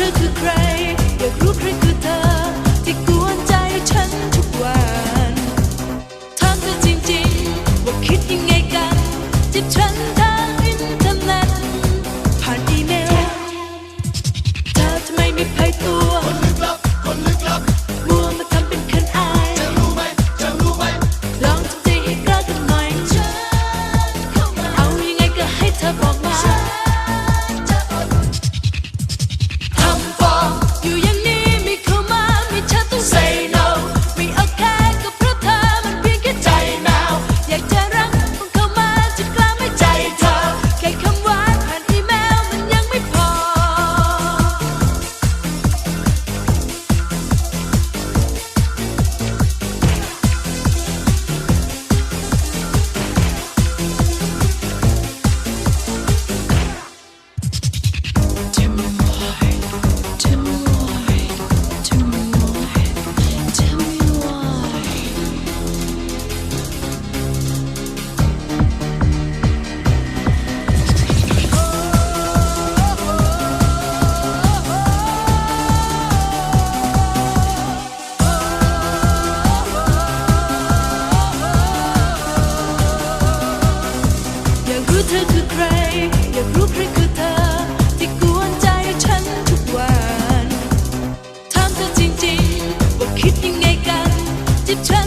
ธอคือใคร อยากรู้ใครคือเธอ ที่กวนใจฉันทุกวันถามเธอจริงๆ ว่าคิดยังไงกันจีบฉันทางอินเทอร์เน็ตผ่านอีเมลเธอทำไมไม่ภัยตัว คนลึกลับ คนลึกลับ มัวมาทำเป็นเนอายจะรู้ไหมจะรู้ไหมลองทำใรักันหน่อยฉันเอายังไงก็ให้เธอบอก รู้เธอคือใคร อยากรู้ใครคือเธอ ที่กวนใจฉันทุกวันถามเธอจริงๆ ว่าคิดยังไงกันจิบเธอ